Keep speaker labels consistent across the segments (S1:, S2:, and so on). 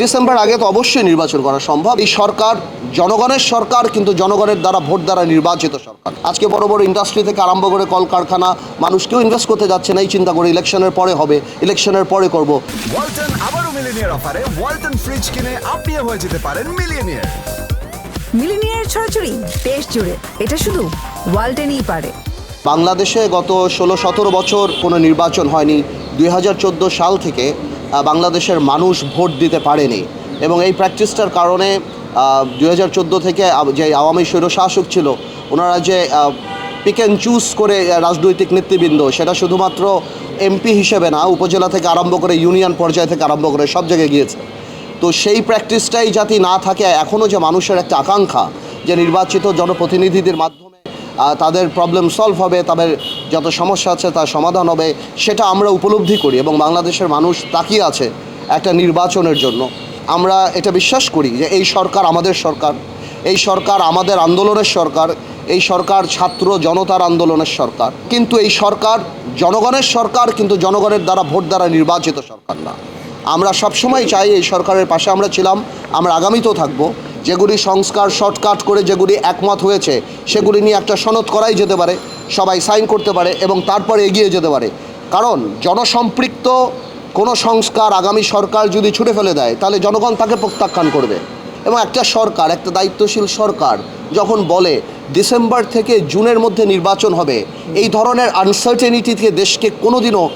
S1: December আগে তো অবশ্যই নির্বাচন করা সম্ভব। এই সরকার জনগণের সরকার কিন্তু জনগণের দ্বারা ভোট দ্বারা নির্বাচিত সরকার। আজকে বড় বড় ইন্ডাস্ট্রি থেকে আরম্ভ করে কলকারখানা মানুষ কেউ ইনভেস্ট করতে যাচ্ছে না এই চিন্তা করে ইলেকশনের পরে হবে ইলেকশনের পরে করব।
S2: ওয়ালটন আবারও মিলিনিয়ার অফারে ওয়ালটন ফ্রিজ কিনে আপনিও হয়ে যেতে পারেন মিলিয়নিয়ার
S3: মিলিনিয়ার ছড়াছড়ি দেশ জুড়ে এটা শুধু ওয়ালটেনই পারে।
S1: বাংলাদেশে গত ষোলো সতেরো বছর কোনো নির্বাচন হয়নি। দুই হাজার চোদ্দ সাল থেকে বাংলাদেশের মানুষ ভোট দিতে পারেনি। এবং এই প্র্যাকটিসটার কারণে দু হাজার চোদ্দ থেকে যে আওয়ামী স্বৈরশাসক ছিল, ওনারা যে পিক অ্যান্ড চুজ করে রাজনৈতিক নেতৃবৃন্দ, সেটা শুধুমাত্র এমপি হিসেবে না, উপজেলা থেকে আরম্ভ করে, ইউনিয়ন পর্যায় থেকে আরম্ভ করে, সব জায়গায় গিয়েছে। তো সেই প্র্যাকটিসটাই যাতে না থাকে এখনও যে মানুষের একটা আকাঙ্ক্ষা, যে নির্বাচিত জনপ্রতিনিধিদের মাধ্যমে তাদের প্রবলেম সলভ হবে, তাদের যত সমস্যা আছে তার সমাধান হবে, সেটা আমরা উপলব্ধি করি এবং বাংলাদেশের মানুষ তাকিয়ে আছে একটা নির্বাচনের জন্য। আমরা এটা বিশ্বাস করি যে এই সরকার আমাদের সরকার, এই সরকার আমাদের আন্দোলনের সরকার, এই সরকার ছাত্র জনতার আন্দোলনের সরকার। কিন্তু এই সরকার জনগণের সরকার, কিন্তু জনগণের দ্বারা ভোট দ্বারা নির্বাচিত সরকার না। আমরা সবসময় চাই এই সরকারের পাশে আমরা ছিলাম, আমরা আগামীতেও থাকব। যেগুলি সংস্কার, শর্টকাট করে যেগুলি একমত হয়েছে, সেগুলি নিয়ে একটা সনদ করাই যেতে পারে, সবাই সাইন করতে পারে এবং তারপরে এগিয়ে যেতে পারে। কারণ জনসম্পৃক্ত কোনো সংস্কার আগামী সরকার যদি ছুটে ফেলে দেয়, তাহলে জনগণ তাকে প্রত্যাখ্যান করবে। এবং একটা সরকার, একটা দায়িত্বশীল সরকার যখন বলে ডিসেম্বর থেকে জুনের মধ্যে নির্বাচন হবে, এই ধরনের আনসার্টেনিটি থেকে দেশকে কোনোদিনও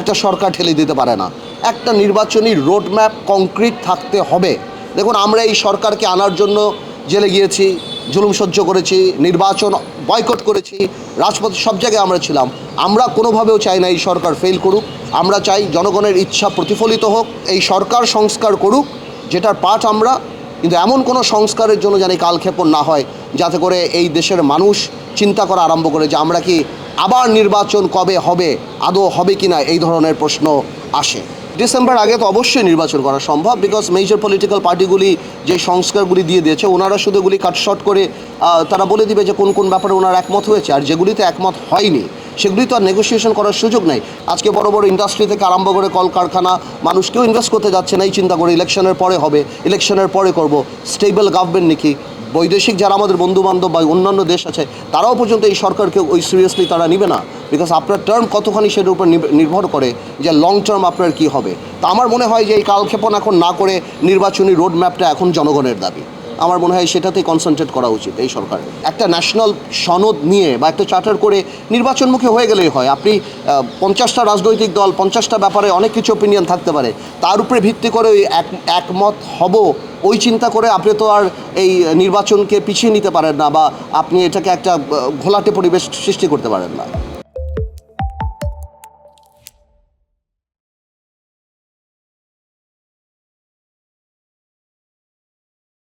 S1: একটা সরকার ঠেলে দিতে পারে না। একটা নির্বাচনী রোডম্যাপ, কংক্রিট থাকতে হবে। দেখুন, আমরা এই সরকারকে আনার জন্য জেলে গিয়েছি, জুলুম সহ্য করেছি, নির্বাচন বয়কট করেছি, রাজপথে সব জায়গায় আমরা ছিলাম। আমরা কোনোভাবেও চাই না এই সরকার ফেল করুক। আমরা চাই জনগণের ইচ্ছা প্রতিফলিত হোক, এই সরকার সংস্কার করুক, যেটার পাঠ আমরা। কিন্তু এমন কোনো সংস্কারের জন্য জানি কালক্ষেপণ না হয়, যাতে করে এই দেশের মানুষ চিন্তা করা আরম্ভ করে যে আমরা কি আবার নির্বাচন কবে হবে? আদৌ হবে কি না এই ধরনের প্রশ্ন আসে। ডিসেম্বর আগে তো অবশ্যই নির্বাচন করা সম্ভব বিকজ মেজর পলিটিক্যাল পার্টিগুলি যে সংস্কারগুলি দিয়ে দিয়েছে, ওনারা শুধু এগুলি কাটশট করে তারা বলে দিবে যে কোন কোন ব্যাপারে ওনারা একমত হয়েছে, আর যেগুলিতে একমত হয়নি। সেগুলি তো আর নেগোসিয়েশন করার সুযোগ নেই। আজকে বড় বড় ইন্ডাস্ট্রি থেকে আরম্ভ করে কলকারখানা মানুষ কেউ ইনভেস্ট করতে যাচ্ছে না, এই চিন্তা করে ইলেকশনের পরে হবে ইলেকশনের পরে করব। স্টেবল গভর্নমেন্ট নাকি? বৈদেশিক যারা আমাদের বন্ধু বান্ধব বা অন্যান্য দেশ আছে, তারাও পর্যন্ত এই সরকারকে ওই সিরিয়াসলি তারা নিবে না। বিকজ আপনার টার্ম কতখানি সেটার উপর নির্ভর করে যে লং টার্ম আপনার কি হবে। তা আমার মনে হয় যে এই কালক্ষেপণ এখন না করে নির্বাচনী রোড ম্যাপটা এখন জনগণের দাবি। আমার মনে হয় সেটাতেই কনসেন্ট্রেট করা উচিত এই সরকার। একটা ন্যাশনাল সনদ নিয়ে বা একটা চার্টার করে নির্বাচনমুখী হয়ে গেলেই হয়। আপনি পঞ্চাশটা রাজনৈতিক দল, পঞ্চাশটা ব্যাপারে অনেক কিছু ওপিনিয়ন থাকতে পারে। তার উপরে ভিত্তি করে ওই এক, একমত হব, ওই চিন্তা করে আপনি তো আর এই নির্বাচনকে পিছিয়ে নিতে পারেন না বা আপনি এটাকে একটা ঘোলাটে পরিবেশ সৃষ্টি করতে পারেন না।